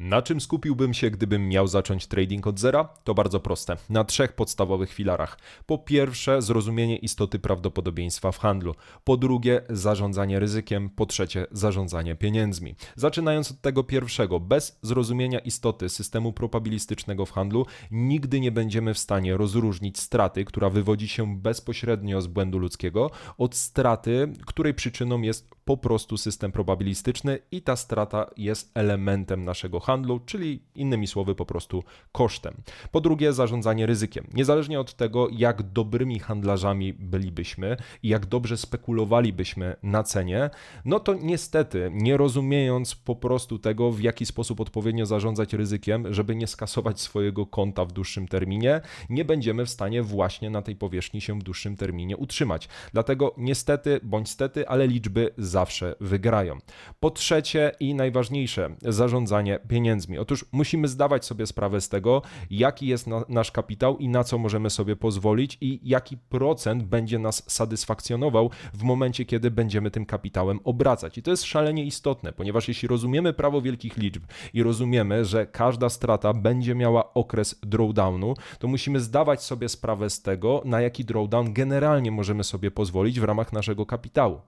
Na czym skupiłbym się, gdybym miał zacząć trading od zera? To bardzo proste. Na trzech podstawowych filarach. Po pierwsze, zrozumienie istoty prawdopodobieństwa w handlu. Po drugie, zarządzanie ryzykiem. Po trzecie, zarządzanie pieniędzmi. Zaczynając od tego pierwszego, bez zrozumienia istoty systemu probabilistycznego w handlu, nigdy nie będziemy w stanie rozróżnić straty, która wywodzi się bezpośrednio z błędu ludzkiego, od straty, której przyczyną jest po prostu system probabilistyczny i ta strata jest elementem naszego handlu, czyli innymi słowy po prostu kosztem. Po drugie, zarządzanie ryzykiem. Niezależnie od tego, jak dobrymi handlarzami bylibyśmy i jak dobrze spekulowalibyśmy na cenie, no to niestety, nie rozumiejąc po prostu tego, w jaki sposób odpowiednio zarządzać ryzykiem, żeby nie skasować swojego konta w dłuższym terminie, nie będziemy w stanie właśnie na tej powierzchni się w dłuższym terminie utrzymać. Dlatego niestety bądź stety, ale liczby zawsze wygrają. Po trzecie i najważniejsze, zarządzanie pieniędzmi. Otóż musimy zdawać sobie sprawę z tego, jaki jest na, nasz kapitał i na co możemy sobie pozwolić i jaki procent będzie nas satysfakcjonował w momencie, kiedy będziemy tym kapitałem obracać. I to jest szalenie istotne, ponieważ jeśli rozumiemy prawo wielkich liczb i rozumiemy, że każda strata będzie miała okres drawdownu, to musimy zdawać sobie sprawę z tego, na jaki drawdown generalnie możemy sobie pozwolić w ramach naszego kapitału.